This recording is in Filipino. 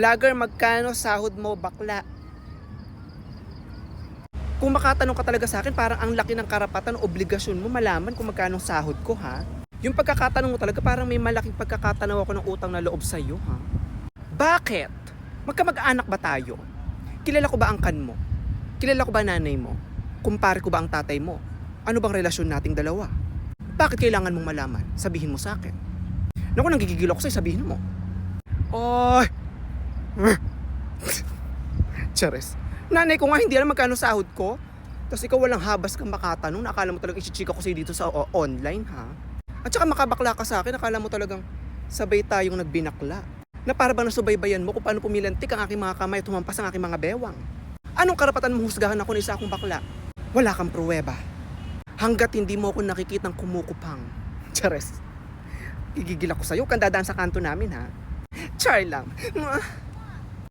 Vlogger, magkano sahod mo, bakla? Kung makatanong ka talaga sa akin, parang ang laki ng karapatan obligasyon mo malaman kung magkano sahod ko, ha? Yung pagkakatanong mo talaga, parang may malaking pagkakatanaw ako ng utang na loob sa iyo, ha? Bakit? Magkamag-anak ba tayo? Kilala ko ba ang kan mo? Kilala ko ba nanay mo? Kumpare ko ba ang tatay mo? Ano bang relasyon nating dalawa? Bakit kailangan mong malaman? Sabihin mo sa akin. Naku, nanggigigil ako sa'yo, sabihin mo. Oy! Chares. Nanay ko nga hindi alam magkano sahod ko. Tapos ikaw walang habas kang makatanong. Nakala mo talagang ichichika ko sa'yo dito sa o- online, ha? At saka makabakla ka sa akin. Nakala mo talagang sabay tayong nagbinakla. Na para bang nasubaybayan mo kung paano pumilantik ang aking mga kamay at humampas ang aking mga bewang. Anong karapatan mong husgahan ako ng isa akong bakla? Wala kang pruweba. Hanggat hindi mo ako nakikitang kumukupang. Chares. Gigigil ako sa'yo. Kang dadaan sa kanto namin, ha? Char lang.